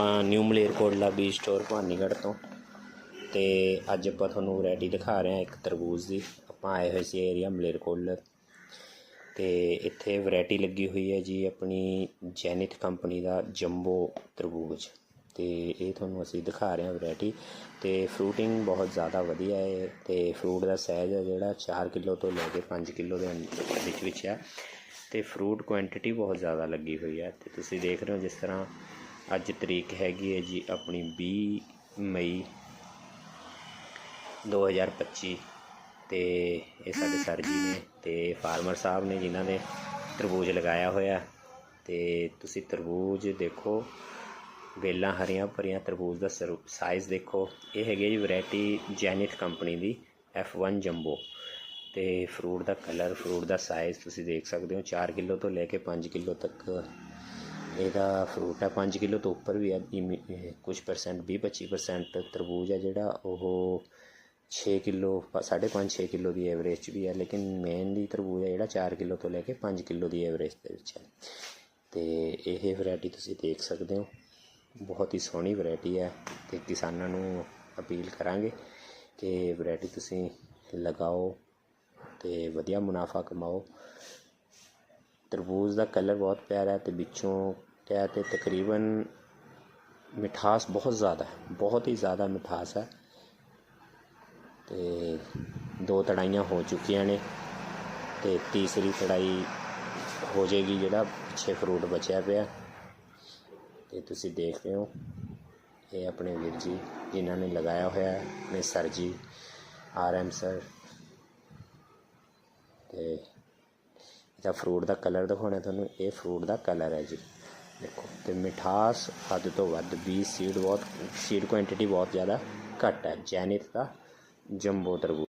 ਆਪਾਂ new Malerkotla B store Bhawanigarh ਤੋਂ। ਤੇ ਅੱਜ ਆਪਾਂ ਤੁਹਾਨੂੰ ਵੈਰਾਈਟੀ ਦਿਖਾ ਰਹੇ ਹਾਂ ਇੱਕ ਤਰਬੂਜ ਦੀ। ਆਪਾਂ ਆਏ ਹੋਏ ਸੀ ਏਰੀਆ ਮਲੇਰਕੋਟਲਾ ਤੇ ਇੱਥੇ ਵੈਰਾਈਟੀ ਲੱਗੀ ਹੋਈ ਹੈ ਜੀ ਆਪਣੀ ਜੈਨਿਥ ਕੰਪਨੀ ਦਾ ਜੰਬੋ ਤਰਬੂਜ। ਤੇ ਇਹ ਤੁਹਾਨੂੰ ਅਸੀਂ ਦਿਖਾ ਰਹੇ ਹਾਂ ਵੈਰਾਈਟੀ ਤੇ ਫਰੂਟਿੰਗ ਬਹੁਤ ਜ਼ਿਆਦਾ ਵਧੀਆ ਹੈ ਤੇ ਫਰੂਟ ਦਾ ਸਾਈਜ਼ ਹੈ ਜਿਹੜਾ 4 ਕਿਲੋ ਤੋਂ ਲੈ ਕੇ 5 ਕਿਲੋ ਦੇ ਅੰਦਰ- ਵਿੱਚ ਵਿੱਚ ਹੈ। ਤੇ ਫਰੂਟ ਕੁਆਂਟੀਟੀ ਬਹੁਤ ਜ਼ਿਆਦਾ ਲੱਗੀ ਹੋਈ ਹੈ। ਤੇ ਤੁਸੀਂ ਦੇਖ ਰਹੇ ਹੋ ਜਿਸ ਤਰ੍ਹਾਂ ਅੱਜ ਤਰੀਕ ਹੈਗੀ ਹੈ ਜੀ ਆਪਣੀ 20 ਮਈ 2025 ਤੇ ਇਹ ਸਾਡੇ ਸਰ ਜੀ ਨੇ ਤੇ ਫਾਰਮਰ ਸਾਹਿਬ ਨੇ ਜਿਨ੍ਹਾਂ ਨੇ ਤਰਬੂਜ ਲਗਾਇਆ ਹੋਇਆ। ਤੇ ਤੁਸੀਂ ਤਰਬੂਜ ਦੇਖੋ, ਵੇਲਾਂ ਹਰੀਆਂ ਭਰੀਆਂ ਤਰਬੂਜ ਦਾ ਸਾਈਜ਼ ਦੇਖੋ। ਇਹ ਹੈਗੀ ਜੀ ਵੈਰਾਈਟੀ ਜੈਨਿਥ ਕੰਪਨੀ ਦੀ F1 ਜੰਬੋ ਤੇ ਫਰੂਟ ਦਾ ਕਲਰ ਫਰੂਟ ਦਾ ਸਾਈਜ਼ ਤੁਸੀਂ ਦੇਖ ਸਕਦੇ ਹੋ। 4 ਕਿਲੋ ਤੋਂ ਲੈ ਕੇ 5 ਕਿਲੋ ਤੱਕ ਇਹਦਾ ਫਰੂਟ ਹੈ 5 ਕਿਲੋ ਤੋਂ ਉੱਪਰ ਵੀ ਹੈ ਇਮੀ- ਇਹ ਕੁਝ ਪਰਸੈਂਟ 20 25% ਤਰਬੂਜ ਹੈ ਜਿਹੜਾ, ਉਹ 6 ਕਿਲੋ 5.5 6 ਕਿਲੋ ਦੀ ਐਵਰੇਜ 'ਚ ਵੀ ਹੈ ਲੇਕਿਨ ਮੇਨਲੀ ਤਰਬੂਜ ਹੈ ਜਿਹੜਾ 4 ਕਿਲੋ ਤੋਂ ਲੈ ਕੇ 5 ਕਿਲੋ ਦੀ ਐਵਰੇਜ ਦੇ ਵਿੱਚ ਹੈ ਤੇ ਇਹ ਵੈਰਾਈਟੀ ਤੁਸੀਂ ਦੇਖ ਸਕਦੇ ਹੋ, ਬਹੁਤ ਹੀ ਸੋਹਣੀ ਵੈਰਾਈਟੀ ਹੈ ਤੇ ਕਿਸਾਨਾਂ ਨੂੰ ਅਪੀਲ ਕਰਾਂਗੇ ਕਿ ਵੈਰਾਈਟੀ ਤੁਸੀਂ ਲਗਾਓ ਤੇ ਵਧੀਆ ਮੁਨਾਫਾ ਕਮਾਓ। ਤਰਬੂਜ ਦਾ ਕਲਰ ਬਹੁਤ ਪਿਆਰਾ ਹੈ ਤੇ ਵਿੱਚੋਂ ਕਿਆ ਤੇ ਤਕਰੀਬਨ ਮਿਠਾਸ ਬਹੁਤ ਜ਼ਿਆਦਾ ਹੈ, ਬਹੁਤ ਹੀ ਜ਼ਿਆਦਾ ਮਿਠਾਸ ਹੈ। ਤੇ ਦੋ ਤੜਾਈਆਂ ਹੋ ਚੁੱਕੀਆਂ ਨੇ ਤੇ ਤੀਸਰੀ ਤੜਾਈ ਹੋ ਜਾਏਗੀ ਜਿਹੜਾ ਪਿੱਛੇ ਫਰੂਟ ਬਚਿਆ ਪਿਆ। ਤੇ ਤੁਸੀਂ ਦੇਖ ਰਹੇ ਹੋ, ਇਹ ਆਪਣੇ ਵੀਰ ਜੀ ਜਿਨ੍ਹਾਂ ਨੇ ਲਗਾਇਆ ਹੋਇਆ ਹੈ, ਆਪਣੇ ਸਰ ਜੀ, ਆਰ ਐਮ ਸਰ। ਤੇ ਜਾਂ ਫਰੂਟ ਦਾ ਕਲਰ ਦਿਖਾਉਣਾ ਤੁਹਾਨੂੰ। ਇਹ ਫਰੂਟ ਦਾ ਕਲਰ ਹੈ ਜੀ। ਦੇਖੋ, ਤੇ ਮਿਠਾਸ ਹੱਦ ਤੋਂ ਵੱਧ 20 ਸੀਡ ਬਹੁਤ ਸੀਡ ਕੁਆਂਟੀਟੀ ਬਹੁਤ ਜ਼ਿਆਦਾ ਘੱਟ ਹੈ। ਜੈਨਿਤ ਦਾ ਜੰਬੋ ਤਰਬੂਜ।